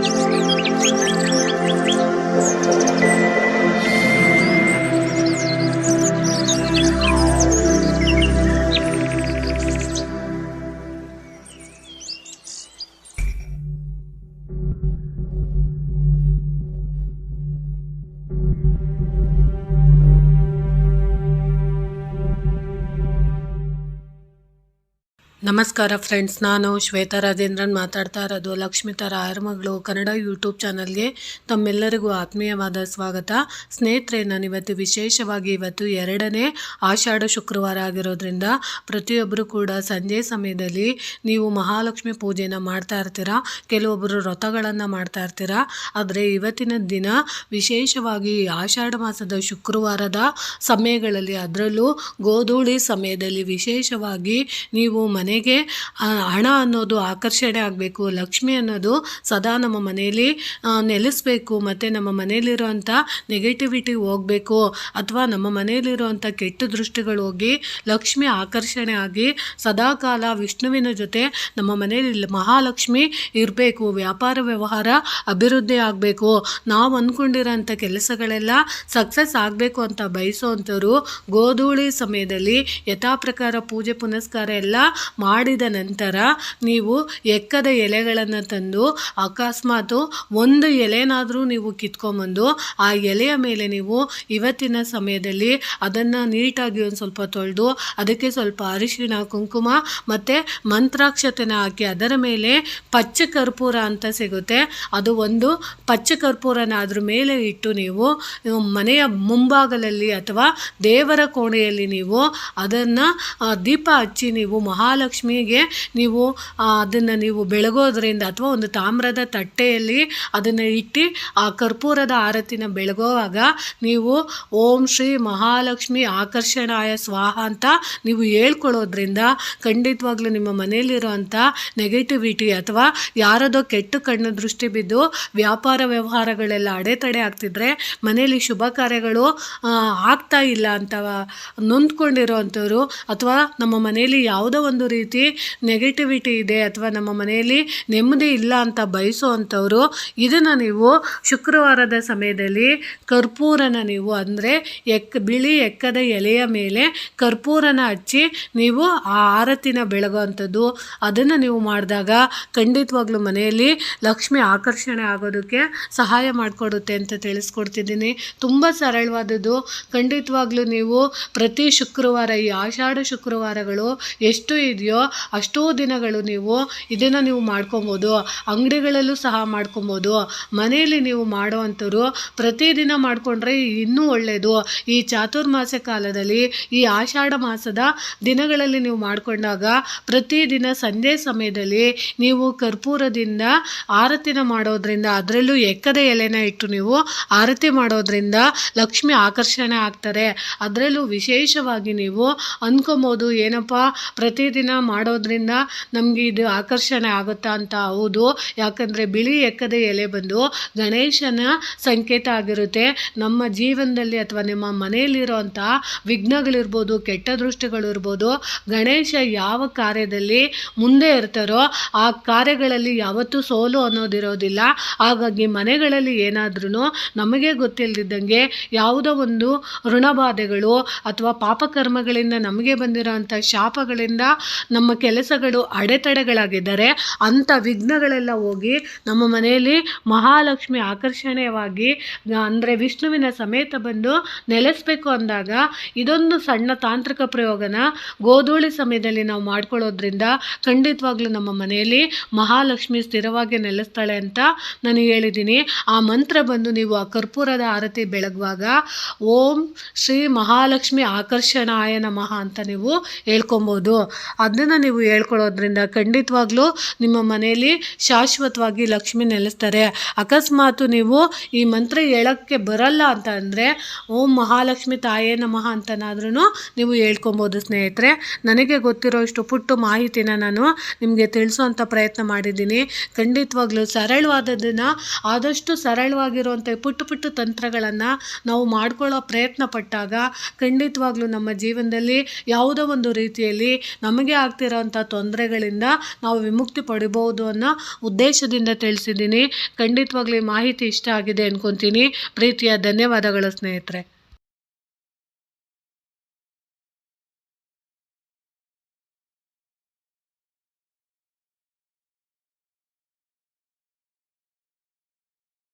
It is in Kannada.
Música ನಮಸ್ಕಾರ ಫ್ರೆಂಡ್ಸ್, ನಾನು ಶ್ವೇತಾ ರಾಜೇಂದ್ರನ್ ಮಾತಾಡ್ತಾ ಇರೋದು ಲಕ್ಷ್ಮಿತಾ ರಾಯರ ಮಗಳು ಕನ್ನಡ ಯೂಟ್ಯೂಬ್ ಚಾನಲ್ಗೆ. ತಮ್ಮೆಲ್ಲರಿಗೂ ಆತ್ಮೀಯವಾದ ಸ್ವಾಗತ. ಸ್ನೇಹಿತರೆ, ನಾನು ಇವತ್ತು ವಿಶೇಷವಾಗಿ ಇವತ್ತು ಎರಡನೇ ಆಷಾಢ ಶುಕ್ರವಾರ ಆಗಿರೋದ್ರಿಂದ ಪ್ರತಿಯೊಬ್ಬರು ಕೂಡ ಸಂಜೆ ಸಮಯದಲ್ಲಿ ನೀವು ಮಹಾಲಕ್ಷ್ಮಿ ಪೂಜೆನ ಮಾಡ್ತಾ ಇರ್ತೀರಾ? ಕೆಲವೊಬ್ಬರು ವ್ರತಗಳನ್ನು ಮಾಡ್ತಾ ಇರ್ತೀರಾ? ಆದರೆ ಇವತ್ತಿನ ದಿನ ವಿಶೇಷವಾಗಿ ಆಷಾಢ ಮಾಸದ ಶುಕ್ರವಾರದ ಸಮಯಗಳಲ್ಲಿ, ಅದರಲ್ಲೂ ಗೋಧೂಳಿ ಸಮಯದಲ್ಲಿ ವಿಶೇಷವಾಗಿ ನೀವು ಮನೆಗೆ ಹಣ ಅನ್ನೋದು ಆಕರ್ಷಣೆ ಆಗಬೇಕು, ಲಕ್ಷ್ಮಿ ಅನ್ನೋದು ಸದಾ ನಮ್ಮ ಮನೆಯಲ್ಲಿ ನೆಲೆಸಬೇಕು, ಮತ್ತು ನಮ್ಮ ಮನೆಯಲ್ಲಿರುವಂಥ ನೆಗೆಟಿವಿಟಿ ಹೋಗಬೇಕು, ಅಥವಾ ನಮ್ಮ ಮನೆಯಲ್ಲಿರುವಂಥ ಕೆಟ್ಟ ದೃಷ್ಟಿಗಳು ಹೋಗಿ ಲಕ್ಷ್ಮಿ ಆಕರ್ಷಣೆ ಆಗಿ ಸದಾಕಾಲ ವಿಷ್ಣುವಿನ ಜೊತೆ ನಮ್ಮ ಮನೆಯಲ್ಲಿ ಮಹಾಲಕ್ಷ್ಮಿ ಇರಬೇಕು, ವ್ಯಾಪಾರ ವ್ಯವಹಾರ ಅಭಿವೃದ್ಧಿ ಆಗಬೇಕು. ನಾವು ಅಂದ್ಕೊಂಡಿರೋಂಥ ಕೆಲಸಗಳೆಲ್ಲ ಸಕ್ಸಸ್ ಆಗಬೇಕು ಅಂತ ಬಯಸೋವಂಥವ್ರು ಗೋಧೂಳಿ ಸಮಯದಲ್ಲಿ ಯಥಾ ಪ್ರಕಾರ ಪೂಜೆ ಪುನಸ್ಕಾರ ಎಲ್ಲ ಮಾಡಿದ ನಂತರ ನೀವು ಎಕ್ಕದ ಎಲೆಗಳನ್ನು ತಂದು ಅಕಸ್ಮಾತು ಒಂದು ಎಲೆನಾದರೂ ನೀವು ಕಿತ್ಕೊಂಬಂದು ಆ ಎಲೆಯ ಮೇಲೆ ನೀವು ಇವತ್ತಿನ ಸಮಯದಲ್ಲಿ ಅದನ್ನು ನೀಟಾಗಿ ಒಂದು ಸ್ವಲ್ಪ ತೊಳೆದು ಅದಕ್ಕೆ ಸ್ವಲ್ಪ ಅರಿಶಿಣ, ಕುಂಕುಮ ಮತ್ತು ಮಂತ್ರಾಕ್ಷತೆನ ಹಾಕಿ ಅದರ ಮೇಲೆ ಪಚ್ಚ ಕರ್ಪೂರ ಅಂತ ಸಿಗುತ್ತೆ. ಅದು ಒಂದು ಪಚ್ಚ ಕರ್ಪೂರನ ಅದ್ರ ಮೇಲೆ ಇಟ್ಟು ನೀವು ಮನೆಯ ಮುಂಭಾಗದಲ್ಲಿ ಅಥವಾ ದೇವರ ಕೋಣೆಯಲ್ಲಿ ನೀವು ಅದನ್ನು ದೀಪ ಹಚ್ಚಿ ನೀವು ಮಹಾಲಕ್ಷ್ಮಿಗೆ ನೀವು ಅದನ್ನು ನೀವು ಬೆಳಗೋದ್ರಿಂದ ಅಥವಾ ಒಂದು ತಾಮ್ರದ ತಟ್ಟೆಯಲ್ಲಿ ಅದನ್ನು ಇಟ್ಟು ಆ ಕರ್ಪೂರದ ಆರತಿನ ಬೆಳಗೋವಾಗ ನೀವು ಓಂ ಶ್ರೀ ಮಹಾಲಕ್ಷ್ಮಿ ಆಕರ್ಷಣಾಯ ಸ್ವಾಹ ಅಂತ ನೀವು ಹೇಳ್ಕೊಳ್ಳೋದ್ರಿಂದ ಖಂಡಿತವಾಗ್ಲೂ ನಿಮ್ಮ ಮನೆಯಲ್ಲಿರುವಂಥ ನೆಗೆಟಿವಿಟಿ ಅಥವಾ ಯಾರದೋ ಕೆಟ್ಟ ಕಣ್ಣು ದೃಷ್ಟಿ ಬಿದ್ದು ವ್ಯಾಪಾರ ವ್ಯವಹಾರಗಳೆಲ್ಲ ಅಡೆತಡೆ ಆಗ್ತಿದ್ರೆ ಮನೆಯಲ್ಲಿ ಶುಭ ಕಾರ್ಯಗಳು ಆಗ್ತಾ ಇಲ್ಲ ಅಂತ ನೊಂದ್ಕೊಂಡಿರೋವಂಥವ್ರು ಅಥವಾ ನಮ್ಮ ಮನೆಯಲ್ಲಿ ಯಾವುದೋ ಒಂದು ರೀತಿ ನೆಗೆಟಿವಿಟಿ ಇದೆ ಅಥವಾ ನಮ್ಮ ಮನೆಯಲ್ಲಿ ನೆಮ್ಮದಿ ಇಲ್ಲ ಅಂತ ಬಯಸುವಂಥವರು, ಇದನ್ನು ನೀವು ಶುಕ್ರವಾರದ ಸಮಯದಲ್ಲಿ ಕರ್ಪೂರನ ನೀವು ಅಂದರೆ ಎಕ್, ಬಿಳಿ ಎಕ್ಕದ ಎಲೆಯ ಮೇಲೆ ಕರ್ಪೂರನ ಹಚ್ಚಿ ನೀವು ಆ ಆರತಿನ ಬೆಳಗುವಂಥದ್ದು. ಅದನ್ನು ನೀವು ಮಾಡಿದಾಗ ಖಂಡಿತವಾಗ್ಲೂ ಮನೆಯಲ್ಲಿ ಲಕ್ಷ್ಮಿ ಆಕರ್ಷಣೆ ಆಗೋದಕ್ಕೆ ಸಹಾಯ ಮಾಡಿಕೊಡುತ್ತೆ ಅಂತ ತಿಳಿಸ್ಕೊಡ್ತಿದ್ದೀನಿ. ತುಂಬ ಸರಳವಾದದ್ದು. ಖಂಡಿತವಾಗ್ಲೂ ನೀವು ಪ್ರತಿ ಶುಕ್ರವಾರ, ಈ ಆಷಾಢ ಶುಕ್ರವಾರಗಳು ಎಷ್ಟು ಇದೆಯೋ ಅಷ್ಟೋ ದಿನಗಳು ನೀವು ಇದನ್ನು ನೀವು ಮಾಡ್ಕೊಬೋದು, ಅಂಗಡಿಗಳಲ್ಲೂ ಸಹ ಮಾಡ್ಕೊಬೋದು. ಮನೆಯಲ್ಲಿ ನೀವು ಮಾಡೋವಂಥವ್ರು ಪ್ರತಿದಿನ ಮಾಡಿಕೊಂಡ್ರೆ ಇನ್ನೂ ಒಳ್ಳೆಯದು ಈ ಚಾತುರ್ಮಾಸ ಕಾಲದಲ್ಲಿ, ಈ ಆಷಾಢ ಮಾಸದ ದಿನಗಳಲ್ಲಿ ನೀವು ಮಾಡಿಕೊಂಡಾಗ ಪ್ರತಿದಿನ ಸಂಜೆ ಸಮಯದಲ್ಲಿ ನೀವು ಕರ್ಪೂರದಿಂದ ಆರತಿನ ಮಾಡೋದ್ರಿಂದ, ಅದರಲ್ಲೂ ಎಕ್ಕದ ಎಲೆನ ಇಟ್ಟು ನೀವು ಆರತಿ ಮಾಡೋದ್ರಿಂದ ಲಕ್ಷ್ಮಿ ಆಕರ್ಷಣೆ ಆಗ್ತಾರೆ. ಅದರಲ್ಲೂ ವಿಶೇಷವಾಗಿ ನೀವು ಅಂದ್ಕೊಬೋದು ಏನಪ್ಪ ಪ್ರತಿದಿನ ಮಾಡೋದ್ರಿಂದ ನಮಗೆ ಇದು ಆಕರ್ಷಣೆ ಆಗುತ್ತಾ ಅಂತ ಹೌದು. ಯಾಕಂದರೆ ಬಿಳಿ ಎಕ್ಕದ ಎಲೆ ಬಂದು ಗಣೇಶನ ಸಂಕೇತ ಆಗಿರುತ್ತೆ. ನಮ್ಮ ಜೀವನದಲ್ಲಿ ಅಥವಾ ನಿಮ್ಮ ಮನೆಯಲ್ಲಿರುವಂಥ ವಿಘ್ನಗಳಿರ್ಬೋದು, ಕೆಟ್ಟ ದೃಷ್ಟಿಗಳಿರ್ಬೋದು, ಗಣೇಶ ಯಾವ ಕಾರ್ಯದಲ್ಲಿ ಮುಂದೆ ಇರ್ತಾರೋ ಆ ಕಾರ್ಯಗಳಲ್ಲಿ ಯಾವತ್ತೂ ಸೋಲು ಅನ್ನೋದಿರೋದಿಲ್ಲ. ಹಾಗಾಗಿ ಮನೆಗಳಲ್ಲಿ ಏನಾದ್ರೂ ನಮಗೆ ಗೊತ್ತಿಲ್ಲದಿದ್ದಂಗೆ ಯಾವುದೋ ಒಂದು ಋಣಬಾಧೆಗಳು ಅಥವಾ ಪಾಪಕರ್ಮಗಳಿಂದ ನಮಗೆ ಬಂದಿರೋಂಥ ಶಾಪಗಳಿಂದ ನಮ್ಮ ಕೆಲಸಗಳು ಅಡೆತಡೆಗಳಾಗಿದ್ದರೆ ಅಂಥ ವಿಘ್ನಗಳೆಲ್ಲ ಹೋಗಿ ನಮ್ಮ ಮನೆಯಲ್ಲಿ ಮಹಾಲಕ್ಷ್ಮಿ ಆಕರ್ಷಣೀಯವಾಗಿ, ಅಂದರೆ ವಿಷ್ಣುವಿನ ಸಮೇತ ಬಂದು ನೆಲೆಸಬೇಕು ಅಂದಾಗ ಇದೊಂದು ಸಣ್ಣ ತಾಂತ್ರಿಕ ಪ್ರಯೋಗನ ಗೋಧೂಳಿ ಸಮಯದಲ್ಲಿ ನಾವು ಮಾಡ್ಕೊಳ್ಳೋದ್ರಿಂದ ಖಂಡಿತವಾಗ್ಲೂ ನಮ್ಮ ಮನೆಯಲ್ಲಿ ಮಹಾಲಕ್ಷ್ಮಿ ಸ್ಥಿರವಾಗಿ ನೆಲೆಸ್ತಾಳೆ ಅಂತ ನಾನು ಹೇಳಿದ್ದೀನಿ. ಆ ಮಂತ್ರ ಬಂದು ನೀವು ಆ ಕರ್ಪೂರದ ಆರತಿ ಬೆಳಗುವಾಗ ಓಂ ಶ್ರೀ ಮಹಾಲಕ್ಷ್ಮಿ ಆಕರ್ಷಣಾಯ ನಮಃ ಅಂತ ನೀವು ಹೇಳ್ಕೊಬೋದು. ಅದನ್ನು ನೀವು ಹೇಳ್ಕೊಳ್ಳೋದ್ರಿಂದ ಖಂಡಿತವಾಗ್ಲೂ ನಿಮ್ಮ ಮನೆಯಲ್ಲಿ ಶಾಶ್ವತವಾಗಿ ಲಕ್ಷ್ಮಿ ನೆಲೆಸ್ತಾರೆ. ಅಕಸ್ಮಾತ್ ನೀವು ಈ ಮಂತ್ರ ಹೇಳೋಕ್ಕೆ ಬರಲ್ಲ ಅಂತ ಅಂದರೆ, ಓಂ ಮಹಾಲಕ್ಷ್ಮಿ ತಾಯೇ ನಮಃ ಅಂತನಾದ್ರೂ ನೀವು ಹೇಳ್ಕೊಬೋದು ಸ್ನೇಹಿತರೆ. ನನಗೆ ಗೊತ್ತಿರೋ ಇಷ್ಟು ಪುಟ್ಟು ಮಾಹಿತಿನ ನಾನು ನಿಮಗೆ ತಿಳಿಸುವಂಥ ಪ್ರಯತ್ನ ಮಾಡಿದ್ದೀನಿ. ಖಂಡಿತವಾಗ್ಲೂ ಸರಳವಾದದ್ದನ್ನು ಆದಷ್ಟು ಸರಳವಾಗಿರುವಂಥ ಪುಟ್ಟು ಪುಟ್ಟು ತಂತ್ರಗಳನ್ನು ನಾವು ಮಾಡ್ಕೊಳ್ಳೋ ಪ್ರಯತ್ನ ಪಟ್ಟಾಗ ಖಂಡಿತವಾಗ್ಲೂ ನಮ್ಮ ಜೀವನದಲ್ಲಿ ಯಾವುದೋ ಒಂದು ರೀತಿಯಲ್ಲಿ ನಮಗೆ ಆಗ್ತಿರೋಂಥ ತೊಂದರೆಗಳಿಂದ ನಾವು ವಿಮುಕ್ತಿ ಪಡಿಬೋದು ಅನ್ನೋ ಉದ್ದೇಶದಿಂದ ತಿಳಿಸಿದ್ದೀನಿ. ಖಂಡಿತವಾಗ್ಲೂ ಈ ಮಾಹಿತಿ ಇಷ್ಟ ಆಗಿದೆ ಅನ್ಕೊತೀನಿ. ಪ್ರೀತಿಯ ಧನ್ಯವಾದಗಳು ಸ್ನೇಹಿತರೆ.